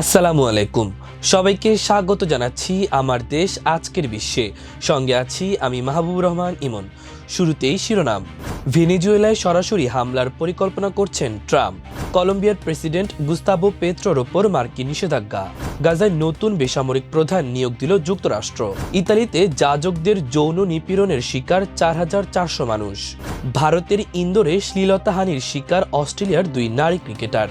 আসসালামু আলাইকুম। সবাইকে স্বাগত জানাচ্ছি আমার দেশ আজকের বিশ্বে। সঙ্গে আছি আমি মাহবুবুর রহমান ইমন। শুরুতেই শিরোনাম। ভেনেজুয়েলায় সরাসরি হামলার পরিকল্পনা করছেন ট্রাম্প। কলম্বিয়ার প্রেসিডেন্ট গুস্তাবো পেত্রোর ওপর মার্কিন নিষেধাজ্ঞা। গাজায় নতুন বেসামরিক প্রধান নিয়োগ দিল যুক্তরাষ্ট্র। ইতালিতে যাজকদের যৌন নিপীড়নের শিকার চার হাজার চারশো মানুষ। ভারতের ইন্দোরে শ্লীলতাহানির শিকার অস্ট্রেলিয়ার দুই নারী ক্রিকেটার।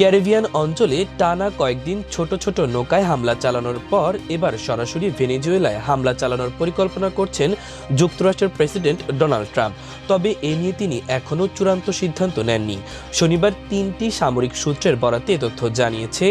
ক্যারিবিয়ান অঞ্চলে টানা কয়েকদিন ছোট ছোট নৌকায় হামলা চালানোর পর এবার সরাসরি ভেনেজুয়েলায় হামলা চালানোর পরিকল্পনা করছেন যুক্তরাষ্ট্রের প্রেসিডেন্ট ডোনাল্ড ট্রাম্প। তবে এ নিয়ে তিনি এখনও চূড়ান্ত সিদ্ধান্ত নেননি। শনিবার তিনটি সামরিক সূত্রের বরাতে তথ্য জানিয়েছে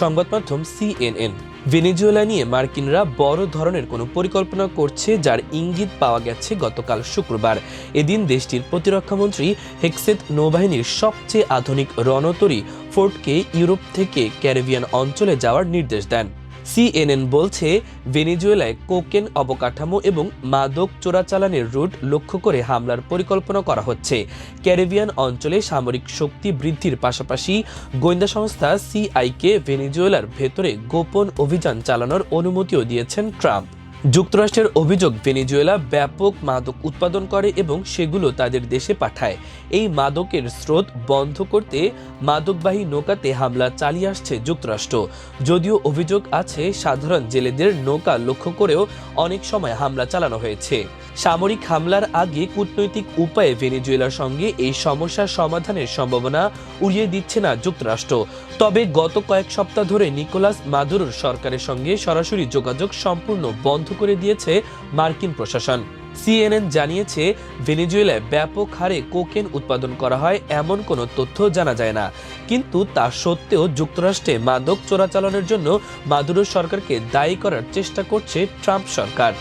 সংবাদ মাধ্যম সিএনএন। ভেনেজুয়েলা নিয়ে মার্কিনরা বড় ধরনের কোনো পরিকল্পনা করছে যার ইঙ্গিত পাওয়া গেছে গতকাল শুক্রবার। এদিন দেশটির প্রতিরক্ষামন্ত্রী হেক্সেত নৌবাহিনীর সবচেয়ে আধুনিক রণতরী ফোর্টকে ইউরোপ থেকে ক্যারিবিয়ান অঞ্চলে যাওয়ার নির্দেশ দেন। সিএনএন বলছে, ভেনেজুয়েলায় কোকেন অবকাঠামো এবং মাদক চোরাচালানের রুট লক্ষ্য করে হামলার পরিকল্পনা করা হচ্ছে। ক্যারিবিয়ান অঞ্চলে সামরিক শক্তি বৃদ্ধির পাশাপাশি গোয়েন্দা সংস্থা সিআইকে ভেনেজুয়েলার ভেতরে গোপন অভিযান চালানোর অনুমতিও দিয়েছেন ট্রাম্প। যুক্তরাষ্ট্রের অভিযোগ, ভেনিজুয়েলা ব্যাপক মাদক উৎপাদন করে এবং সেগুলো তাদের দেশে পাঠায়। এই মাদকের স্রোত বন্ধ করতে মাদকবাহী নৌকাতে হামলা চালিয়ে আসছে যুক্তরাষ্ট্র। যদিও অভিযোগ আছে, সাধারণ জেলেদের নৌকা লক্ষ্য করেও অনেক সময় হামলা চালানো হয়েছে। সামরিক হামলার আগে কূটনৈতিক উপায়ে ভেনেজুয়েলার সঙ্গে এই সমস্যার সমাধানের সম্ভাবনা উড়িয়ে দিচ্ছে না যুক্তরাষ্ট্র। তবে গত কয়েক সপ্তাহ ধরে নিকোলাস মাদুরোর সরকারের সঙ্গে সরাসরি যোগাযোগ সম্পূর্ণ বন্ধ করে দিয়েছে মার্কিন প্রশাসন। সিএনএন জানিয়েছে, ভেনেজুয়েলায় ব্যাপক হারে কোকেন উৎপাদন করা হয় এমন কোনো তথ্য জানা যায় না। কিন্তু তা সত্ত্বেও যুক্তরাষ্ট্রে মাদক চোরাচালানের জন্য মাদুরো সরকারকে দায়ী করার চেষ্টা করছে ট্রাম্প সরকার।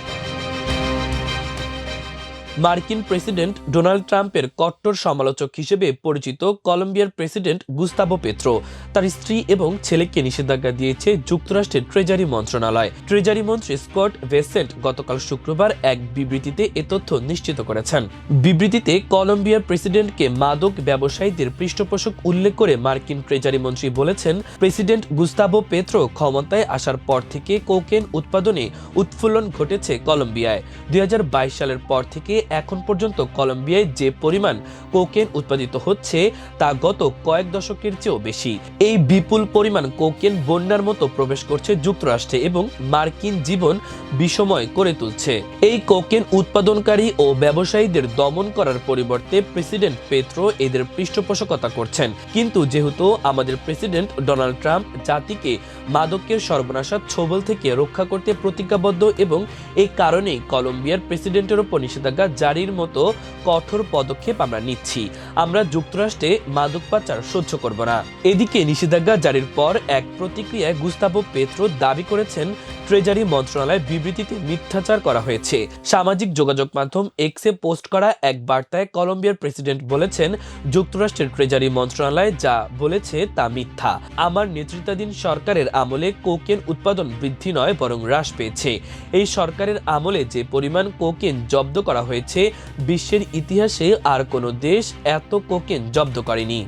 মার্কিন প্রেসিডেন্ট ডোনাল্ড ট্রাম্পের কট্টর সমালোচক হিসেবে পরিচিত কলম্বিয়ার প্রেসিডেন্ট গুস্তাবো পেত্রো। তার স্ত্রী এবং ছেলেকে নিষেধাজ্ঞা দিয়েছে যুক্তরাষ্ট্রের ট্রেজারি মন্ত্রণালয়। ট্রেজারি মন্ত্রী স্কট ভেসেন্ট গতকাল শুক্রবার এক বিবৃতিতে এ তথ্য নিশ্চিত করেছেন। বিবৃতিতে কলম্বিয়ার প্রেসিডেন্টকে মাদক ব্যবসায়ীদের পৃষ্ঠপোষক উল্লেখ করে মার্কিন ট্রেজারি মন্ত্রী বলেছেন, প্রেসিডেন্ট গুস্তাবো পেত্রো ক্ষমতায় আসার পর থেকে কোকেন উৎপাদনে উৎফুল্লন ঘটেছে কলম্বিয়ায়। দুই হাজার বাইশ সালের পর থেকে এখন পর্যন্ত কলম্বিয়ায় যে পরিমাণ কোকেন উৎপাদিত হচ্ছে, তা গত কয়েক দশকের চেয়েও বেশি। এই বিপুল পরিমাণ কোকেন বন্যার মতো প্রবেশ করছে যুক্তরাষ্ট্রে এবং মার্কিন জীবন বিষময় করে তুলছে। এই কোকেন উৎপাদনকারী ও ব্যবসায়ীদের দমন করার পরিবর্তে প্রেসিডেন্ট পেত্রো এদের পৃষ্ঠপোষকতা করছেন। কিন্তু যেহেতু আমাদের প্রেসিডেন্ট ডোনাল্ড ট্রাম্প জাতিকে মাদকের সর্বনাশার ছোবল থেকে রক্ষা করতে প্রতিজ্ঞাবদ্ধ এবং এই কারণেই কলম্বিয়ার প্রেসিডেন্টের উপর নিষেধাজ্ঞা জারির মতো কঠোর পদক্ষেপ আমরা নিচ্ছি। আমরা যুক্তরাষ্ট্রে মাদক পাচার সহ্য করব না। এদিকে নিষেধাজ্ঞা জারির পর এক প্রতিক্রিয়ায় গুস্তাবো পেত্রো দাবি করেছেন ট্রেজারি মন্ত্রণালয় বিবৃতিতে মিথ্যাচার করা হয়েছে। সামাজিক যোগাযোগ মাধ্যম এক্সে পোস্ট করা এক বার্তায় কলম্বিয়ার প্রেসিডেন্ট বলেছেন, যুক্তরাষ্ট্রের ট্রেজারি মন্ত্রণালয় যা বলেছে তা মিথ্যা। আমার নেতৃত্বাধীন সরকারের আমলে কোকেন উৎপাদন বৃদ্ধি নয়, বরং হ্রাস পেয়েছে। এই সরকারের আমলে যে পরিমাণ কোকেন জব্দ করা হয়েছে, বিশ্বের ইতিহাসে আর কোনো দেশ এত কোকেন জব্দ করেনি।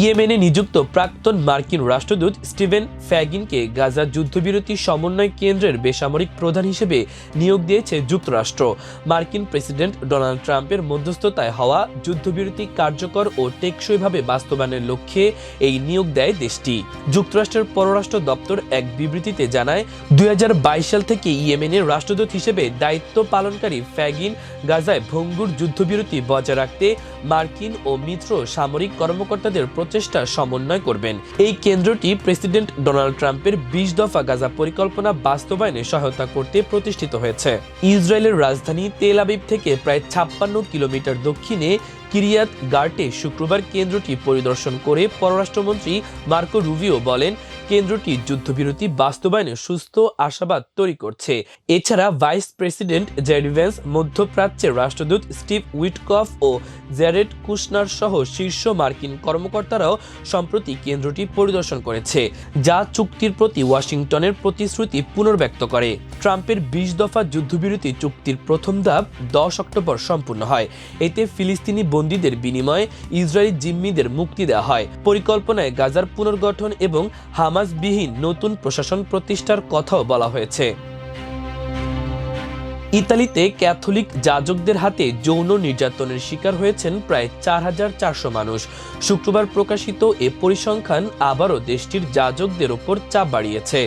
ইয়েমেনে নিযুক্ত প্রাক্তন মার্কিন রাষ্ট্রদূত স্টিভেন ফ্যাগিনকে গাজা যুদ্ধবিরতি সমন্বয় কেন্দ্রের বেসামরিক প্রধান হিসেবে নিয়োগ দিয়েছে যুক্তরাষ্ট্র। মার্কিন প্রেসিডেন্ট ডোনাল্ড ট্রাম্পের মধ্যস্থতায় হওয়া যুদ্ধবিরতি কার্যকর ও টেকসইভাবে বাস্তবায়নের লক্ষ্যে এই নিয়োগ দেয় দেশটি। যুক্তরাষ্ট্রের পররাষ্ট্র দপ্তর এক বিবৃতিতে জানায়, দুই হাজার বাইশ সাল থেকে ইয়েমেনের রাষ্ট্রদূত হিসেবে দায়িত্ব পালনকারী ফ্যাগিন গাজায় ভঙ্গুর যুদ্ধবিরতি বজায় রাখতে মার্কিন ও মিত্র সামরিক কর্মকর্তাদের প্রচেষ্টা সমন্বয় করবেন। এই কেন্দ্রটি প্রেসিডেন্ট ডোনাল্ড ট্রাম্পের বিশ দফা গাজা পরিকল্পনা বাস্তবায়নে সহায়তা করতে প্রতিষ্ঠিত হয়েছে। ইসরায়েলের রাজধানী তেল আবিব থেকে প্রায় ছাপ্পান্ন কিলোমিটার দক্ষিণে কিরিয়াত গার্টে শুক্রবার কেন্দ্রটি পরিদর্শন করে পররাষ্ট্রমন্ত্রী মার্কো রুবিও বলেন কেন্দ্রটি যুদ্ধবিরতি, বাস্তবায়নে সুস্থ আশাবাদ তৈরি করছে। এছাড়া ভাইস প্রেসিডেন্ট জেডি মধ্যপ্রাচ্যের রাষ্ট্রদূত স্টিভ উইটকফ ও জ্যারেড কুশনার সহ শীর্ষ মার্কিন কর্মকর্তারাও সম্প্রতি কেন্দ্রটি পরিদর্শন করেছে, যা চুক্তির প্রতি ওয়াশিংটনের প্রতিশ্রুতি পুনর্ব্যক্ত করে। ট্রাম্পের বিশ দফা যুদ্ধবিরতি চুক্তির প্রথম ধাপ দশ অক্টোবর সম্পূর্ণ হয়। এতে ফিলিস্তিনি বন্দীদের বিনিময়ে ইসরায়েলি জিম্মিদের মুক্তি দেওয়া হয়। পরিকল্পনায় গাজার পুনর্গঠন এবং হামাসবিহীন নতুন প্রশাসন প্রতিষ্ঠার কথাও বলা হয়েছে। ইতালিতে ক্যাথলিক যাজকদের হাতে যৌন নির্যাতনের শিকার হয়েছেন প্রায় চার হাজার চারশো মানুষ। শুক্রবার প্রকাশিত এ পরিসংখ্যান আবারও দেশটির যাজকদের ওপর চাপ বাড়িয়েছে।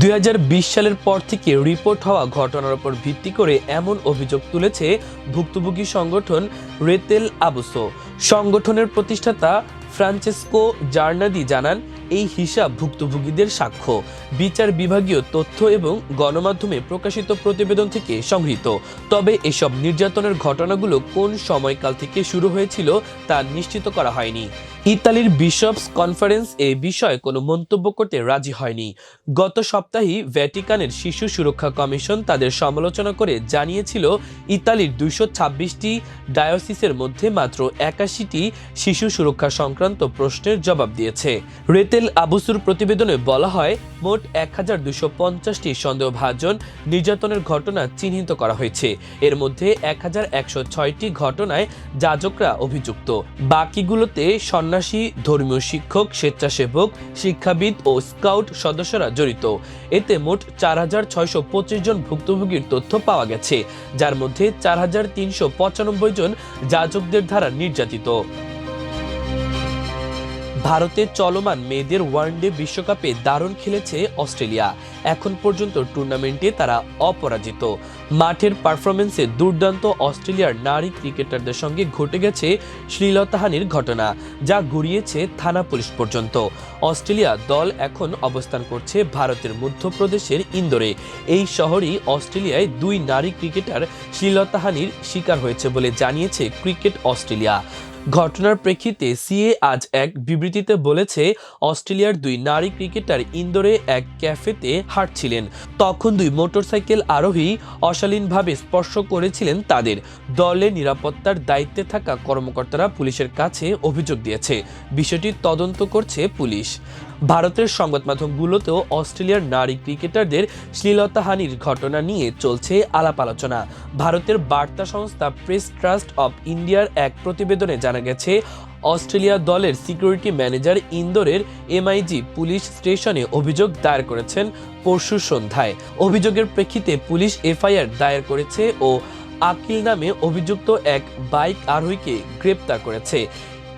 দুই হাজার বিশ সালের পর থেকে রিপোর্ট হওয়া ঘটনার উপর ভিত্তি করে এমন অভিযোগ তুলেছে ভুক্তভোগী সংগঠন রেতেল আবুসো। সংগঠনের প্রতিষ্ঠাতা ফ্রান্সেসকো জার্নাদি জানান এই হিসাব ভুক্তভোগীদের সাক্ষ্য। বিচার বিভাগীয় তথ্য এবং গণমাধ্যমে প্রকাশিত প্রতিবেদন থেকে সংগৃহীত। তবে এসব নির্যাতনের ঘটনাগুলো কোন সময়কাল থেকে শুরু হয়েছিল তা নিশ্চিত করা হয়নি। ইতালির বিশপস কনফারেন্স এ বিষয়ে কোনো মন্তব্য করতে রাজি হয়নি। গত সপ্তাহে ভ্যাটিকানের শিশু সুরক্ষা কমিশন তাদের সমালোচনা করে জানিয়েছিল, ইতালির দুইশো ছাব্বিশটি ডায়োসিসের মধ্যে মাত্র একাশিটি শিশু সুরক্ষা সংক্রান্ত প্রশ্নের জবাব দিয়েছে। রেতেল আবুসুর প্রতিবেদনে বলা হয় মোট এক হাজার দুশো পঞ্চাশটি সন্দেহভাজন নির্যাতনের ঘটনা চিহ্নিত করা হয়েছে। এর মধ্যে এক হাজার একশো ছয়টি ঘটনায় যাজকরা অভিযুক্ত। বাকিগুলোতে সন্ন্যাসী, ধর্মীয় শিক্ষক, স্বেচ্ছাসেবক, শিক্ষাবিদ ও স্কাউট সদস্যরা জড়িত। এতে মোট চার হাজার ছয়শো পঁচিশ জন ভুক্তভোগীর তথ্য পাওয়া গেছে, যার মধ্যে চার হাজার তিনশো পঁচানব্বই জন যাজকদের দ্বারা নির্যাতিত। ভারতে চলমান মেয়েদের ওয়ানডে বিশ্বকাপে দারুণ খেলেছে অস্ট্রেলিয়া। এখন পর্যন্ত টুর্নামেন্টে তারা অপরাজিত। মাঠের পারফরমেন্সে দুর্দান্ত অস্ট্রেলিয়ার নারী ক্রিকেটারদের সঙ্গে ঘটে গেছে শ্লীলতাহানির ঘটনা, যা গড়িয়েছে থানা পুলিশ পর্যন্ত। অস্ট্রেলিয়া দল এখন অবস্থান করছে ভারতের মধ্যপ্রদেশের ইন্দোরে। এই শহরেই অস্ট্রেলিয়ায় দুই নারী ক্রিকেটার শ্লীলতাহানির শিকার হয়েছে বলে জানিয়েছে ক্রিকেট অস্ট্রেলিয়া। ঘটনার প্রেক্ষিতে সিএ আজ এক বিবৃতিতে বলেছে, অস্ট্রেলিয়ার দুই নারী ক্রিকেটার ইন্দোরে এক ক্যাফেতে হাঁটছিলেন তখন দুই মোটরসাইকেল আরোহী অশালীনভাবে স্পর্শ করেছিলেন তাদের। দলের নিরাপত্তার দায়িত্বে থাকা কর্মকর্তারা পুলিশের কাছে অভিযোগ দিয়েছে। বিষয়টি তদন্ত করছে পুলিশ। ভারতের সংবাদ মাধ্যমগুলোতেও অস্ট্রেলিয়ার নারী ক্রিকেটারদের শ্লীলতাহানির ঘটনা নিয়ে চলছে আলাপ আলোচনা। ভারতের বার্তা সংস্থা প্রেস ট্রাস্ট অব ইন্ডিয়ার এক প্রতিবেদনে জানা গেছে অস্ট্রেলিয়া দলের সিকিউরিটি ম্যানেজার ইন্দোরের এমআইজি পুলিশ স্টেশনে অভিযোগ দায়ের করেছেন পরশু সন্ধ্যায়। অভিযোগের প্রেক্ষিতে পুলিশ এফআইআর দায়ের করেছে ও আকিল নামে অভিযুক্ত এক বাইক আরোহীকে গ্রেপ্তার করেছে।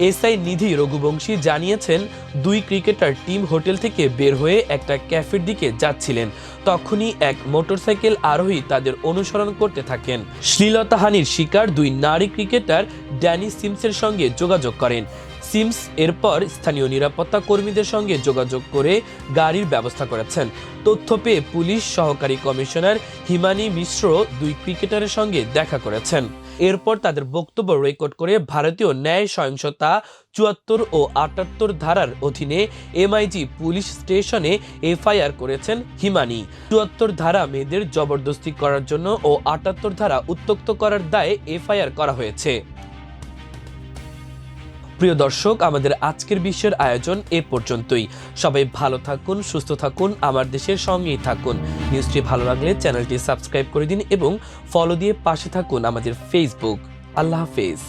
এসআই নিধি রঘুবংশী জানিয়েছেন, দুই ক্রিকেটার টিম হোটেল থেকে বের হয়ে একটা ক্যাফের দিকে যাচ্ছিলেন। তখনই এক মোটরসাইকেল আরোহী তাদের অনুসরণ করতে থাকেন। শ্লীলতাহানির শিকার দুই নারী ক্রিকেটার ড্যানি সিমসের সঙ্গে যোগাযোগ করেন। সিমস এরপর স্থানীয় নিরাপত্তা কর্মীদের সঙ্গে যোগাযোগ করে গাড়ির ব্যবস্থা করেছেন। তথ্য পেয়ে পুলিশ সহকারী কমিশনার হিমানি মিশ্র দুই ক্রিকেটারের সঙ্গে দেখা করেছেন। এরপর তাদের বক্তব্য রেকর্ড করে ভারতীয় ন্যায় সহিংসতা চুয়াত্তর ও আটাত্তর ধারার অধীনে এমআইজি পুলিশ স্টেশনে এফআইআর করেছেন হিমানি। চুয়াত্তর ধারা মেয়েদের জবরদস্তি করার জন্য ও আটাত্তর ধারা উত্তক্ত করার দায়ে এফআইআর করা হয়েছে। প্রিয় দর্শক, আমাদের আজকের বিশ্বের আয়োজন এ পর্যন্তই। সবাই ভালো থাকুন, সুস্থ থাকুন, আমার দেশের সঙ্গেই থাকুন। নিউজটি ভালো লাগলে চ্যানেলটি সাবস্ক্রাইব করে দিন এবং ফলো দিয়ে পাশে থাকুন আমাদের ফেসবুক আল্লাহ হাফেজ।